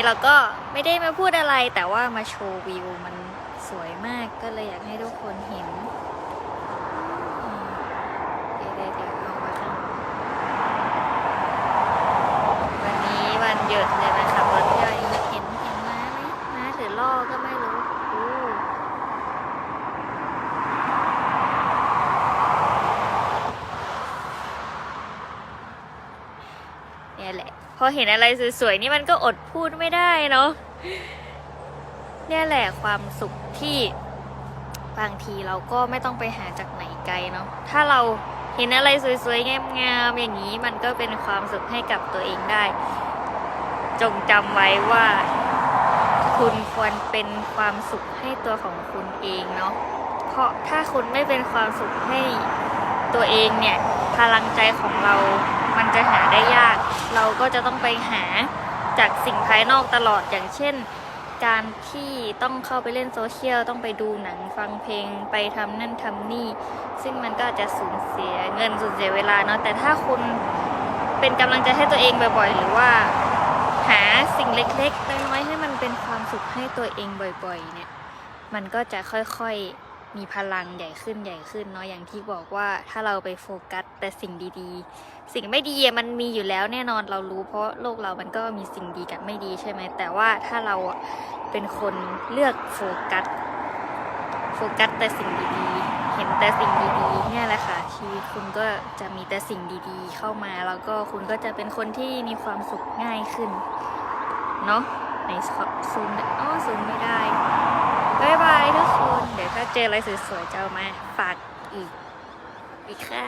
นี้เราก็ไม่ได้มาพูดอะไรแต่ว่ามาโชว์วิวมันสวยมากก็เลยอยากให้ทุกคนเห็นอืมเดี๋ยวเดี๋ยวเดี๋ยวเอามาข้างวันนี้วันหยุดเลยมาขับรถย่อยเห็นเห็นม้าไหมม้าถือล่อก็ไม่รู้อู้ เนี่ยแหละ พอเห็นอะไรสวยๆนี่มันก็อดพูดไม่ได้เนาะเนี่ยแหละความสุขที่บางทีเราก็ไม่ต้องไปหาจากไหนไกลเนาะถ้าเราเห็นอะไรสวยๆงามๆอย่างนี้มันก็เป็นความสุขให้กับตัวเองได้ จงจำไว้ว่า คุณควรเป็นความสุขให้ตัวของคุณเองเนาะเพราะถ้าคุณไม่เป็นความสุขให้ตัวเองเนี่ย พลังใจของเรา จะหาได้ยาก เราก็จะต้องไปหาจากสิ่งภายนอกตลอดอย่างเช่น การที่ต้องเข้าไปเล่นโซเชียลต้องไปดูหนังฟังเพลงไปทำนั่นทำนี่ ซึ่งมันก็จะสูญเสียเงินสูญเสียเวลาเนาะแต่ถ้าคุณเป็นกำลังใจให้ตัวเองบ่อยๆ หรือว่าหาสิ่งเล็กๆน้อยๆให้มันเป็นความสุขให้ตัวเองบ่อยๆเนี่ยมันก็จะค่อยๆ มีพลังใหญ่ขึ้นใหญ่ขึ้นเนาะอย่างที่บอกว่าถ้าเราไปโฟกัสแต่สิ่งดีๆ สิ่งไม่ดีมันมีอยู่แล้วแน่นอนเรารู้ เพราะโลกเรามันก็มีสิ่งดีกับไม่ดีใช่ไหมแต่ว่าถ้าเราเป็นคนเลือกโฟกัสโฟกัสแต่สิ่งดีๆ เห็นแต่สิ่งดีๆเนี่ยแหละค่ะชีวิตคุณก็จะมีแต่สิ่งดีๆ เข้ามาแล้วก็คุณก็จะเป็นคนที่มีความสุขง่ายขึ้นเนาะในซูมอ๋อซูมไม่ได้บายบายทุก ถ้าเจออะไรสวยๆจะเอามาฝากอีก อีกค่ะ